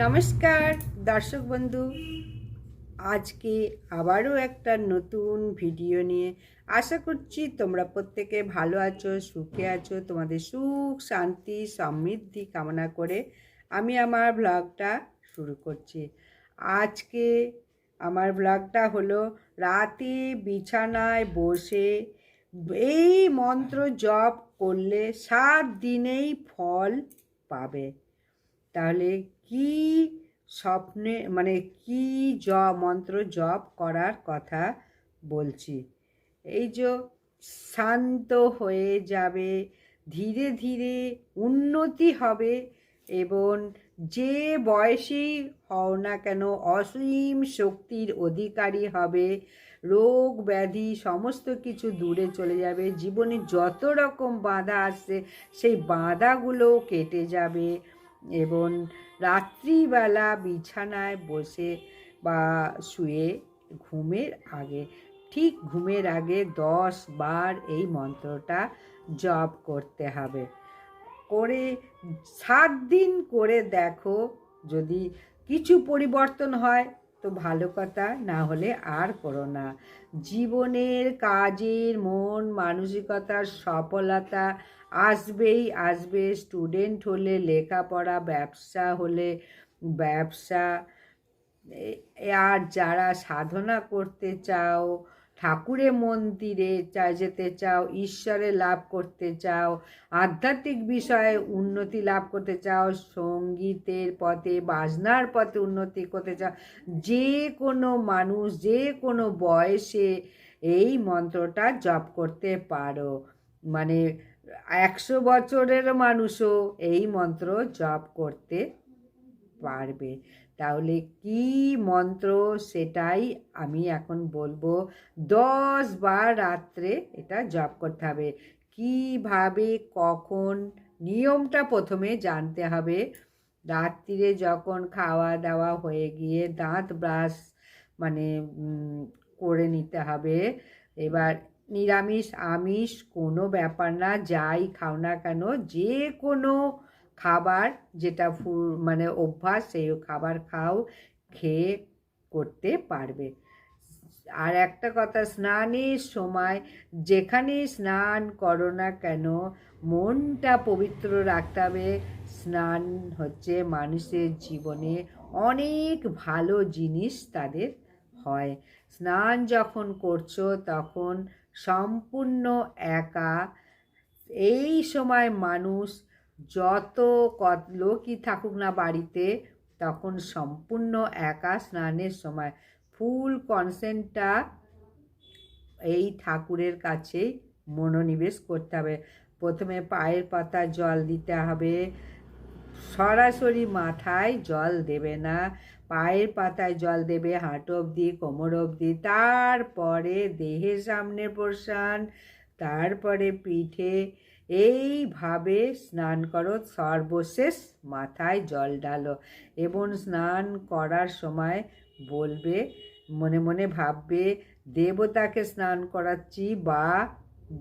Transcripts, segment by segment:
নমস্কার, দর্শক বন্ধু। আজকে আবারও একটা নতুন ভিডিও নিয়ে আশা করছি তোমরা প্রত্যেকে ভালো আছো, সুখে আছো, তোমাদের সুখ, শান্তি, সমৃদ্ধি কামনা করে আমি আমার ব্লগটা শুরু করছি। আজকে আমার ব্লগটা হলো, রাতে বিছানায় বসে এই মন্ত্র জপ করলে সাত দিনেই ফল পাবে। তাহলে কি স্বপ্নে মানে কি জ, মন্ত্র জপ করার কথা বলছি। এই যে শান্ত হয়ে যাবে, ধীরে ধীরে উন্নতি হবে এবং যে বয়সেই হও না কেন অসীম শক্তির অধিকারী হবে, রোগ ব্যাধি সমস্ত কিছু দূরে চলে যাবে, জীবনে যত রকম বাধা আসছে, সেই বাধাগুলো কেটে যাবে। এবং রাত্রিবেলা বিছানায় বসে বা শুয়ে ঘুমের আগে, ঠিক ঘুমের আগে দশ বার এই মন্ত্রটা জপ করতে হবে। করে, সাত দিন করে দেখো যদি কিছু পরিবর্তন হয় তো ভালো কথা, না হলে আর করো না। জীবনের কাজের মন মানসিকতার সফলতা আসবেই, আসবে। স্টুডেন্ট হলে, লেখাপড়া, ব্যবসা হলে, ব্যবসা। আর যারা সাধনা করতে চাও ঠাকুরের মন্দিরে চা, যেতে চাও, ঈশ্বরে লাভ করতে চাও, আধ্যাত্মিক বিষয়ে উন্নতি লাভ করতে চাও, সঙ্গীতের পথে, বাজনার পথে উন্নতি করতে চাও, যে কোনো মানুষ, যে কোনো বয়সে এই মন্ত্রটা জপ করতে পারো। মানে একশো বছরের মানুষও এই মন্ত্র জপ করতে পারবে। তাহলে কি মন্ত্র সেটাই আমি এখন বলব। দশ বার রাত্রে এটা জপ করতে হবে। কীভাবে, কখন, নিয়মটা প্রথমে জানতে হবে। রাত্রিরে যখন খাওয়া দাওয়া হয়ে গিয়ে দাঁত ব্রাশ মানে করে নিতে হবে। এবার নিরামিষ, আমিষ কোনো ব্যাপার না, যাই খাও না কেন, যে কোনো খাবার যেটা মানে অভ্যাস, সেই খাবার খাও, খেয়ে করতে পারবে। আর একটা কথা, স্নানের সময় যেখানে স্নান করো না কেন, মনটা পবিত্র রাখতে হবে। স্নান হচ্ছে মানুষের জীবনে অনেক ভালো জিনিস তাদের হয়। স্নান যখন করছ, তখন সম্পূর্ণ একা। এই সময় মানুষ যত লোকই থাকুক না বাড়িতে, তখন সম্পূর্ণ একা স্নানের সময়। ফুল কনসেন্টটা এই ঠাকুরের কাছেই মনোনিবেশ করতে হবে। প্রথমে পায়ের পাতা জল দিতে হবে। সরাসরি মাথায় জল দেবে না। পায়ের পাতায় জল দেবে, হাঁটু অবধি, কোমর অবধি, তারপরে দেহের সামনে পোর্শন তারপরে পিঠে এইভাবে স্নান করো, সর্বশেষ মাথায় জল ডালো এবং স্নান করার সময় বলবে, মনে মনে ভাববে, দেবতাকে স্নান করাচ্ছি বা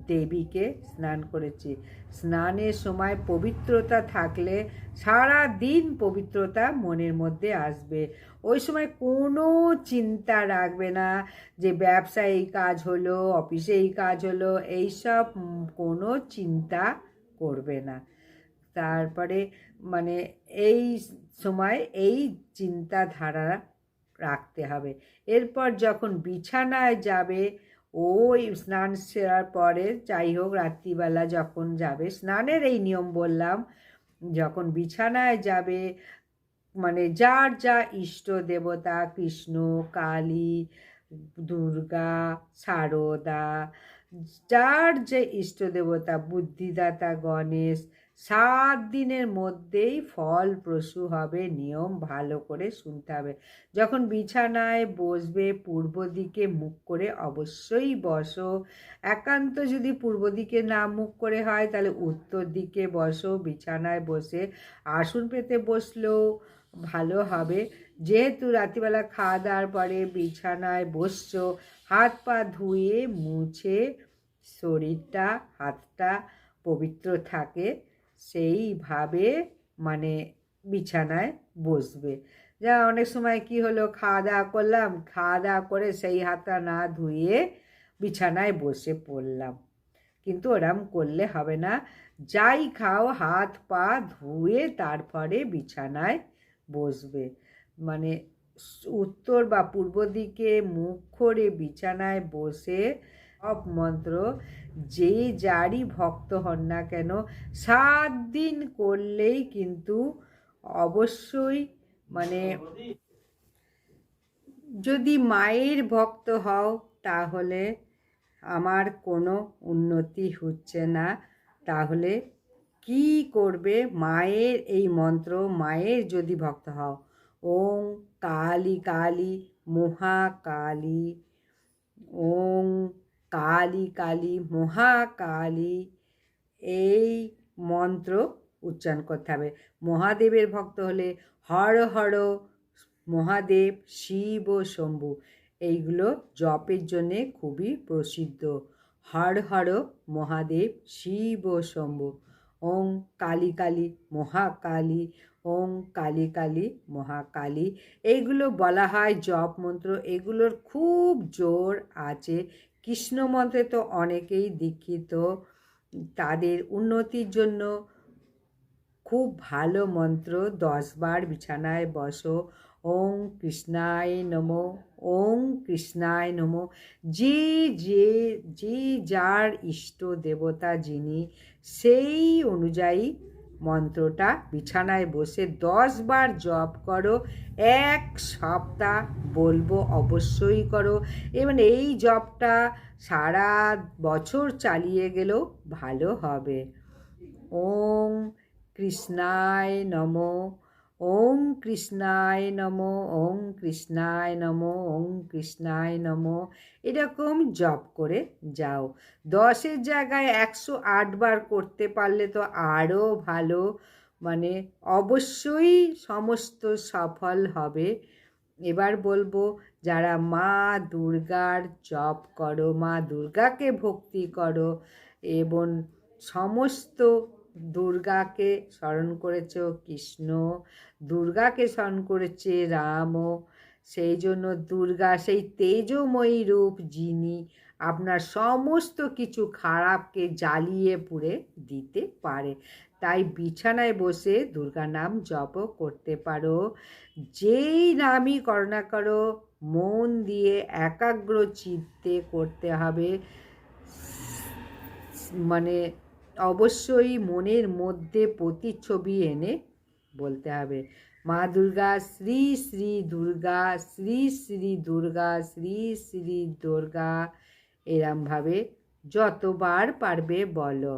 দেবীকে স্নান করেছি। স্নানের সময় পবিত্রতা থাকলে সারা দিন পবিত্রতা মনের মধ্যে আসবে। ওই সময় কোনো চিন্তা রাখবে না যে ব্যবসায় এই কাজ হলো, অফিসে এই কাজ হলো, এইসব কোনো চিন্তা করবে না। তারপরে মানে এই সময় এই চিন্তাধারা রাখতে হবে। এরপর যখন বিছানায় যাবে ওই স্নান সেরার পরে যাই হোক রাত্রিবেলা যখন যাবে, স্নানের এই নিয়ম বললাম, যখন বিছানায় যাবে মানে যার যা ইষ্ট দেবতা, কৃষ্ণ, কালী, দুর্গা, সারদা, যার যে ইষ্ট দেবতা, বুদ্ধিদাতা, গণেশ সাত দিনের মধ্যেই ফল প্রসূ হবে, নিয়ম ভালো করে শুনতে হবে। যখন বিছানায় বসবে, পূর্ব দিকে মুখ করে অবশ্যই বসো। একান্ত যদি পূর্ব দিকে না মুখ করে হয়, তাহলে উত্তর দিকে বসো, বিছানায় বসে আসন পেতে বসলেও ভালো হবে। যেহেতু রাত্রিবেলা খাওয়া দাওয়ার পরে বিছানায় বসছো, হাত পা ধুয়ে মুছে শরীরটা, হাতটা পবিত্র থাকে। সেইভাবে মানে বিছানায় বসবে। যা অনেক সময় কি হলো খাওয়া দাওয়া করলাম খাওয়া দাওয়া করে সেই হাতটা না ধুয়ে বিছানায় বসে পড়লাম। কিন্তু ওরম করলে হবে না। যাই খাও, হাত পা ধুয়ে তারপরে বিছানায় বসবে। মানে উত্তর বা পূর্ব দিকে মুখ করে বিছানায় বসে সব মন্ত্র, যে যারই ভক্ত হন না কেন, সাত দিন করলেই কিন্তু অবশ্যই মানে যদি মায়ের ভক্ত হও, তাহলে আমার কোনো উন্নতি হচ্ছে না। তাহলে কি করবে মায়ের এই মন্ত্র? মায়ের যদি ভক্ত হও, ওং কালী কালী, মহাকালী, ওং কালী কালী, মহাকালী। এই মন্ত্র উচ্চারণ করতে হবে। মহাদেবের ভক্ত হলে হর হর মহাদেব, শিব ও শম্ভু। এইগুলো জপের জন্যে খুবই প্রসিদ্ধ। হর হর মহাদেব, শিব ও শম্ভু। ওং কালী কালী, মহাকালী। ওং কালী কালী, মহাকালী। এইগুলো বলা হয় জপ মন্ত্র। এগুলোর খুব জোর আছে। কৃষ্ণ মন্ত্রে তো অনেকেই দীক্ষিত। তাদের উন্নতির জন্য খুব ভালো মন্ত্র দশবার বিছানায় বসো ওং কৃষ্ণায় নমো ওং কৃষ্ণায় নমো। যে যে যে যার ইষ্ট দেবতা যিনি, সেই অনুযায়ী মন্ত্রটা বিছানায় বসে দশ বার জপ করো, এক সপ্তাহ বলব অবশ্যই করো। এবং এই জপটা সারা বছর চালিয়ে গেলেও ভালো হবে। ওম কৃষ্ণায় নমো ওং কৃষ্ণায় নমো ওং কৃষ্ণায় নমো ওং কৃষ্ণায় নমো। এরকম জপ করে যাও। দশের জায়গায় একশো আটবার করতে পারলে তো আরও ভালো। মানে অবশ্যই সমস্ত সফল হবে। এবার বলব, যারা মা দুর্গার জপ করো, মা দুর্গাকে ভক্তি করো, এবং সমস্ত দুর্গাকে স্মরণ করেছ কৃষ্ণ, দুর্গাকে স্মরণ করেছে রামও সেই জন্য দুর্গা সেই তেজময়ী রূপ যিনি আপনার সমস্ত কিছু খারাপকে জ্বালিয়ে পুড়ে দিতে পারে। তাই বিছানায় বসে দুর্গা নাম জপ করতে পারো। যেই নামই করো না করো, মন দিয়ে একাগ্র চিত্তে করতে হবে। মানে অবশ্যই মনের মধ্যে প্রতিচ্ছবি এনে বলতে হবে। মা দুর্গা, শ্রী শ্রী দুর্গা, শ্রী শ্রী দুর্গা, শ্রী শ্রী দুর্গা, এরমভাবে যতবার পারবে বলো।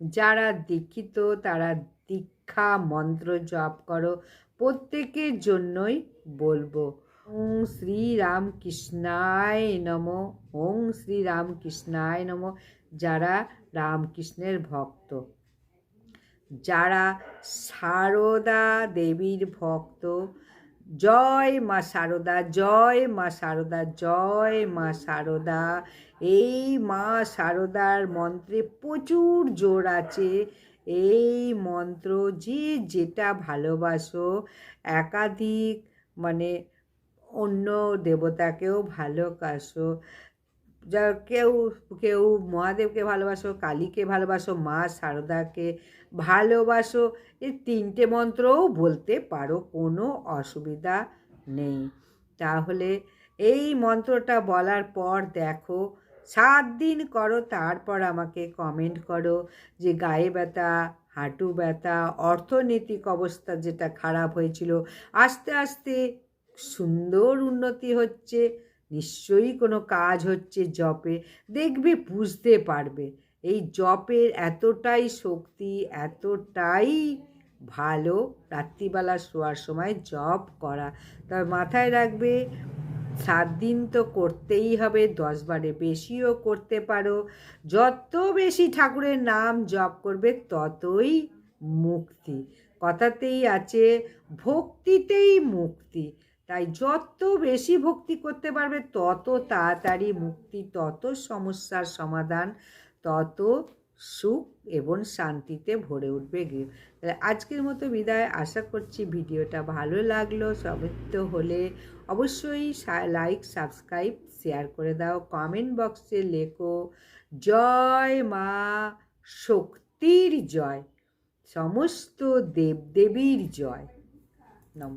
যারা দীক্ষিত, তারা দীক্ষা মন্ত্র জপ করো। প্রত্যেকের জন্যই বলব। ওং শ্রী রামকৃষ্ণায় নম, ওং শ্রী রামকৃষ্ণায় নম, যারা রামকৃষ্ণের ভক্ত। যারা সারদা দেবীর ভক্ত, জয় মা সারদা, জয় মা সারদা, জয় মা সারদা। এই মা সারদার মন্ত্রে প্রচুর জোর আছে। এই মন্ত্র যে যেটা ভালোবাসো, একাধিক মানে অন্য দেবতাকেও ভালোবাসো। যা কেউ কেউ মহাদেবকে ভালোবাসো, কালীকে ভালোবাসো, মা সারদাকে ভালোবাসো, এই তিনটে মন্ত্রও বলতে পারো, কোনো অসুবিধা নেই। তাহলে এই মন্ত্রটা বলার পর দেখো, সাত দিন করো, তারপর আমাকে কমেন্ট করো যে গায়ে ব্যথা, হাঁটু ব্যথা, অর্থনৈতিক অবস্থা যেটা খারাপ হয়েছিল, আস্তে আস্তে সুন্দর উন্নতি হচ্ছে, নিশ্চয়ই কোনো কাজ হচ্ছে জপে, দেখবে বুঝতে পারবে। এই জপের এতটাই শক্তি, এতটাই ভালো রাত্রিবেলা শোয়ার সময় জপ করা। তবে মাথায় রাখবে, সাত দিন তো করতেই হবে, দশ বারে বেশিও করতে পারো। যত বেশি ঠাকুরের নাম জপ করবে, ততই মুক্তি। কথাতেই আছে, ভক্তিতেই মুক্তি। তাই যত বেশি ভক্তি করতে পারবে, তত তাড়াতাড়ি মুক্তি, তত সমস্যার সমাধান, তত সুখ এবং শান্তিতে ভরে উঠবে গৃহ। তাহলে আজকের মতো বিদায়। আশা করছি ভিডিওটা ভালো লাগল। সমৃদ্ধ হলে অবশ্যই লাইক সাবস্ক্রাইব শেয়ার করে দাও। কমেন্ট বক্সে লেখো, জয় মা শক্তির জয়, সমস্ত দেবদেবীর জয়। নমস্কার।